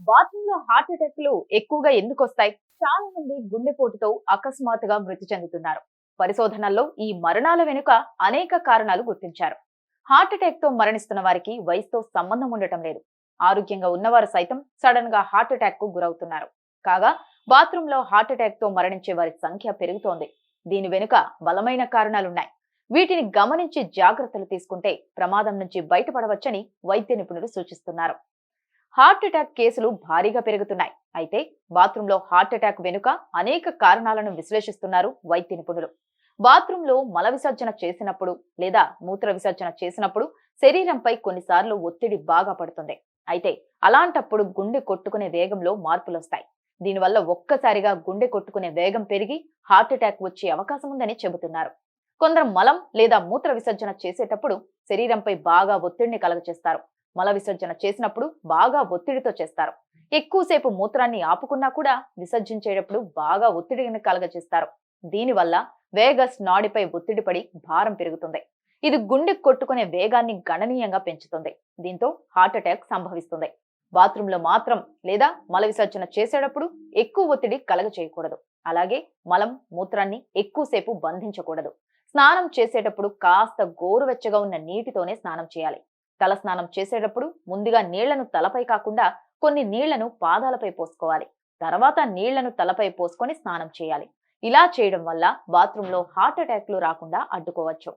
బాత్రూమ్లో హార్ట్ అటాక్లు ఎక్కువగా ఎందుకు వస్తాయి చాలా మంది గుండెపోటుతో అకస్మాత్తుగా మృతి చెందుతున్నారు. పరిశోధనల్లో ఈ మరణాల వెనుక అనేక కారణాలు గుర్తించారు. హార్ట్ అటాక్తో మరణిస్తున్న వారికి వయసుతో సంబంధం ఉండటం లేదు. ఆరోగ్యంగా ఉన్నవారు సైతం సడన్గా హార్ట్ అటాక్కు గురవుతున్నారు. కాగా బాత్రూమ్లో హార్ట్ అటాక్తో మరణించే వారి సంఖ్య పెరుగుతోంది. దీని వెనుక బలమైన కారణాలున్నాయి. వీటిని గమనించి జాగ్రత్తలు తీసుకుంటే ప్రమాదం నుంచి బయటపడవచ్చని వైద్య నిపుణులు సూచిస్తున్నారు. హార్ట్ అటాక్ కేసులు భారీగా పెరుగుతున్నాయి. అయితే బాత్రూంలో హార్ట్ అటాక్ వెనుక అనేక కారణాలను విశ్లేషిస్తున్నారు వైద్య నిపుణులు. బాత్రూంలో మల విసర్జన చేసినప్పుడు లేదా మూత్ర విసర్జన చేసినప్పుడు శరీరంపై కొన్నిసార్లు ఒత్తిడి బాగా పడుతుంది. అయితే అలాంటప్పుడు గుండె కొట్టుకునే వేగంలో మార్పులు వస్తాయి. దీనివల్ల ఒక్కసారిగా గుండె కొట్టుకునే వేగం పెరిగి హార్ట్ అటాక్ వచ్చే అవకాశం ఉందని చెబుతున్నారు. కొందరు మలం లేదా మూత్ర విసర్జన చేసేటప్పుడు శరీరంపై బాగా ఒత్తిడిని కలగచేస్తారు. మల విసర్జన చేసినప్పుడు బాగా ఒత్తిడితో చేస్తారు. ఎక్కువసేపు మూత్రాన్ని ఆపుకున్నా కూడా విసర్జించేటప్పుడు బాగా ఒత్తిడిని కలగజేస్తారు. దీనివల్ల వేగస్ నాడిపై ఒత్తిడి పడి భారం పెరుగుతుంది. ఇది గుండె కొట్టుకునే వేగాన్ని గణనీయంగా పెంచుతుంది. దీంతో హార్ట్ అటాక్ సంభవిస్తుంది. బాత్రూంలో మాత్రం లేదా మల విసర్జన చేసేటప్పుడు ఎక్కువ ఒత్తిడి కలగ చేయకూడదు అలాగే మలం మూత్రాన్ని ఎక్కువసేపు బంధించకూడదు. స్నానం చేసేటప్పుడు కాస్త గోరువెచ్చగా ఉన్న నీటితోనే స్నానం చేయాలి. తల స్నానం చేసేటప్పుడు ముందుగా నీళ్ళను తలపై కాకుండా కొన్ని నీళ్ళను పాదాలపై పోసుకోవాలి. తర్వాత నీళ్ళను తలపై పోసుకొని స్నానం చేయాలి. ఇలా చేయడం వల్ల బాత్రూంలో హార్ట్ అటాక్లు రాకుండా అడ్డుకోవచ్చు.